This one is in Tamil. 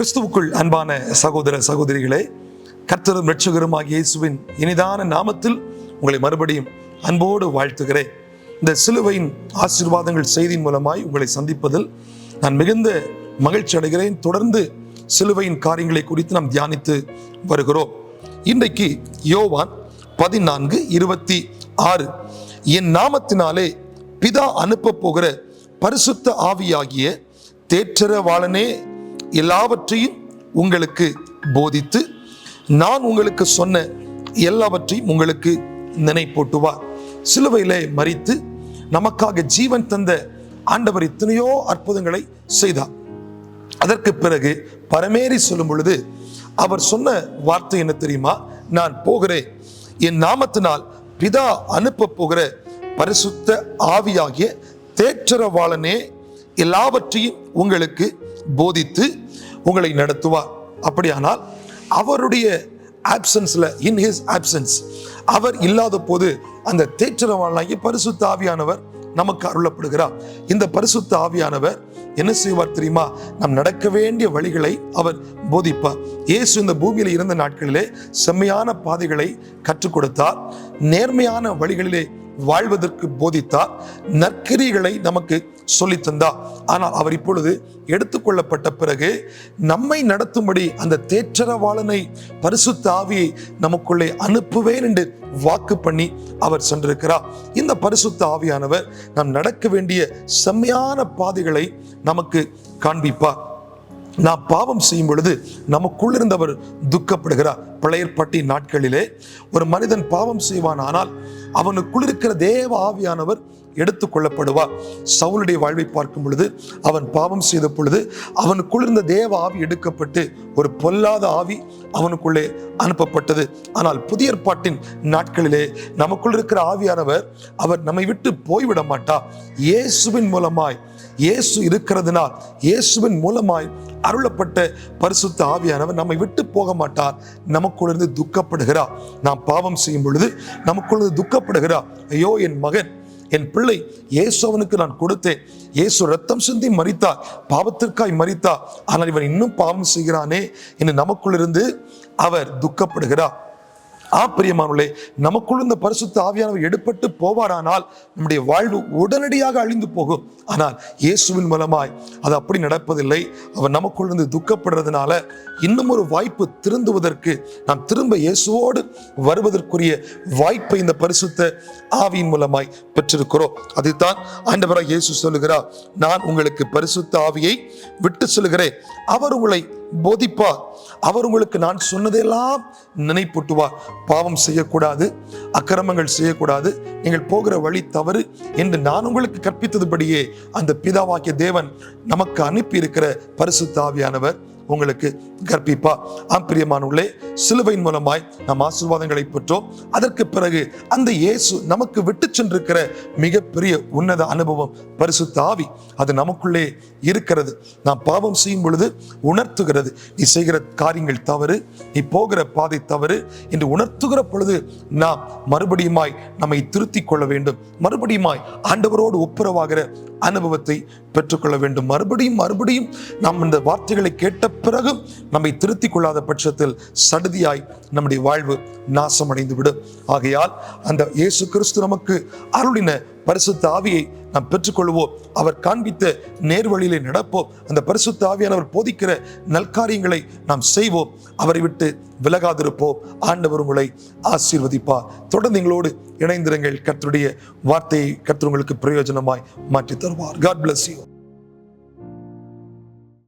கிறிஸ்துவுக்குள் அன்பான சகோதர சகோதரிகளே கர்த்தரும் ரட்சகருமாகிய இயேசுவின் இனிதான நாமத்தில் உங்களை மறுபடியும் அன்போடு வாழ்த்துகிறேன். இந்த சிலுவையின் ஆசீர்வாதங்கள் செய்தியின் மூலமாய் உங்களை சந்திப்பதில் நான் மிகுந்த மகிழ்ச்சி அடைகிறேன். தொடர்ந்து சிலுவையின் காரியங்களை குறித்து நாம் தியானித்து வருகிறோம். இன்றைக்கு யோவான் பதினான்கு இருபத்தி ஆறு. என் நாமத்தினாலே பிதா அனுப்ப போகிற பரிசுத்த ஆவியாகிய தேற்றரவாளனே எல்லாவற்றையும் உங்களுக்கு போதித்து நான் உங்களுக்கு சொன்ன எல்லாவற்றையும் உங்களுக்கு நினைப்பூட்டுவார். சிலுவையிலே மறித்து நமக்காக ஜீவன் தந்த ஆண்டவர் இத்தனையோ அற்புதங்களை செய்தார். அதற்கு பிறகு பரமேறி சொல்லும் பொழுது அவர் சொன்ன வார்த்தை என்ன தெரியுமா? நான் போகிறேன். என் நாமத்தினால் பிதா அனுப்ப போகிற பரிசுத்த ஆவியாகிய தேற்றரவாளனே எல்லாவற்றையும் உங்களுக்கு போதித்து உங்களை நடத்துவார் அப்படியானால் அவருடைய ஆப்சன்ஸில் இன் ஹிஸ் ஆப்சன்ஸ் அவர் இல்லாத போது அந்த தேற்றரவாளனாகிய பரிசுத்த ஆவியானவர் நமக்கு அருளப்படுகிறார். இந்த பரிசுத்த ஆவியானவர் என்ன செய்வார் தெரியுமா? நாம் நடக்க வேண்டிய வழிகளை அவர் போதிப்பார். இயேசு இந்த பூமியில் இருந்த நாட்களிலே செம்மையான பாதைகளை கற்றுக் கொடுத்தார். நேர்மையான வழிகளிலே வாழ்வதற்கு போதித்தார். நற்கிரிகளை நமக்கு சொல்லித் தந்தார் ஆனால் அவர் இப்பொழுது எடுத்துக்கொள்ளப்பட்ட பிறகு நம்மை நடத்தும்படி அந்த தேற்றரவாளனை பரிசுத்த ஆவியை நமக்குள்ளே அனுப்புவேன் என்று வாக்கு பண்ணி அவர் சென்றிருக்கிறார். இந்த பரிசுத்த ஆவியானவர் நாம் நடக்க வேண்டிய செம்மையான பாதைகளை நமக்கு காண்பிப்பார். நாம் பாவம் செய்யும் பொழுது நமக்குள் இருந்தவர் துக்கப்படுகிறார் பழையற்பட்டி நாட்களிலே ஒரு மனிதன் பாவம் செய்வான் ஆனால் அவனுக்குள் இருக்கிற தேவ ஆவியானவர் எடுத்துக் கொள்ளப்படுவார் சவுளுடைய வாழ்வை பார்க்கும் பொழுது அவன் பாவம் செய்த பொழுது அவனுக்குள் இருந்த தேவ ஆவி எடுக்கப்பட்டு ஒரு பொல்லாத ஆவி அவனுக்குள்ளே அனுப்பப்பட்டது. ஆனால் புதிய ஏற்பாட்டின் நாட்களிலே நமக்குள் இருக்கிற ஆவியானவர் அவர் நம்மை விட்டு போய்விட மாட்டா. இயேசுவின் மூலமாய் இயேசு இருக்கிறதுனால் இயேசுவின் மூலமாய் அருளப்பட்ட பரிசுத்த ஆவியானவர் நம்மை விட்டு போக மாட்டார். நமக்குள்ளிருந்து துக்கப்படுகிறார். நாம் பாவம் செய்யும் பொழுது நமக்குள்ளிருந்து துக்கப்படுகிறார். ஐயோ என் மகன் என் பிள்ளை இயேசு அவனுக்கு நான் கொடுத்தேன். இயேசு ரத்தம் சிந்தி மறித்தார் பாவத்திற்காய் மறித்தார் ஆனால் இவன் இன்னும் பாவம் செய்கிறானே என்று நமக்குள்ளிருந்து அவர் துக்கப்படுகிறார். ஆ பிரியமானவர்களே நமக்குள் இந்த பரிசுத்த ஆவியானவர் எடுப்பட்டு போவாரானால் நம்முடைய வாழ்வு உடனடியாக அழிந்து போகும். ஆனால் இயேசுவின் மூலமாய் அது அப்படி நடப்பதில்லை. அவர் நமக்குள் இருந்து துக்கப்படுறதுனால இன்னும் ஒரு வாய்ப்பு திருந்துவதற்கு நாம் திரும்ப இயேசுவோடு வருவதற்குரிய வாய்ப்பை இந்த பரிசுத்த ஆவியின் மூலமாய் பெற்றிருக்கிறோம். அதுதான் ஆண்டவராக இயேசு சொல்லுகிறார் நான் உங்களுக்கு பரிசுத்த ஆவியை விட்டு சொல்லுகிறேன். அவர் உங்களை போதிப்பார் அவர் உங்களுக்கு நான் சொன்னதெல்லாம் நினைப்பூட்டுவார் பாவம் செய்யக்கூடாது அக்கிரமங்கள் செய்யக்கூடாது நீங்கள் போகிற வழி தவறு என்று நான் உங்களுக்கு கற்பித்ததுபடியே அந்த பிதாவாக்கிய தேவன் நமக்கு அனுப்பி இருக்கிற பரிசுத்த ஆவியானவர். உங்களுக்கு கற்பிப்பா. ஆம்பிரியமானவர்களே சிலுவையின் மூலமாய் நாம் ஆசீர்வாதங்களை பெற்றோம். அதற்கு பிறகு அந்த இயேசு நமக்கு விட்டு சென்றிருக்கிற மிகப்பெரிய உன்னத அனுபவம் பரிசு தாவி அது நமக்குள்ளே இருக்கிறது. நாம் பாவம் செய்யும் பொழுது உணர்த்துகிறது. நீ செய்கிற காரியங்கள் தவறு நீ போகிற பாதை தவறு என்று உணர்த்துகிற பொழுது நாம் மறுபடியுமாய் நம்மை திருத்திக் கொள்ள வேண்டும். மறுபடியுமாய் ஆண்டவரோடு ஒப்புரவாகிற அனுபவத்தை பெற்றுக்கொள்ள வேண்டும். மறுபடியும் மறுபடியும் நாம் இந்த வார்த்தைகளை கேட்ட பிறகும் நம்மை திருத்தி கொள்ளாத பட்சத்தில் சடுதியாய் நம்முடைய வாழ்வு நாசமடைந்து விடும் ஆகையால் அந்த இயேசு கிறிஸ்து நமக்கு அருளின பரிசுத்த ஆவியை நாம் பெற்றுக்கொள்வோம். அவர் காண்பித்த நேர்வழியிலே நடப்போம். அந்த பரிசுத்த ஆவியானவர் போதிக்கிற நல்காரியங்களை நாம் செய்வோம். அவரை விட்டு விலகாதிருப்போம். ஆண்டவர் உங்களை ஆசீர்வதிப்பார். தொடர்ந்து எங்களோடு இணைந்திருங்கள். கர்த்தருடைய வார்த்தையை கர்த்தர் உங்களுக்கு பிரயோஜனமாய் மாற்றி தருவார். God bless you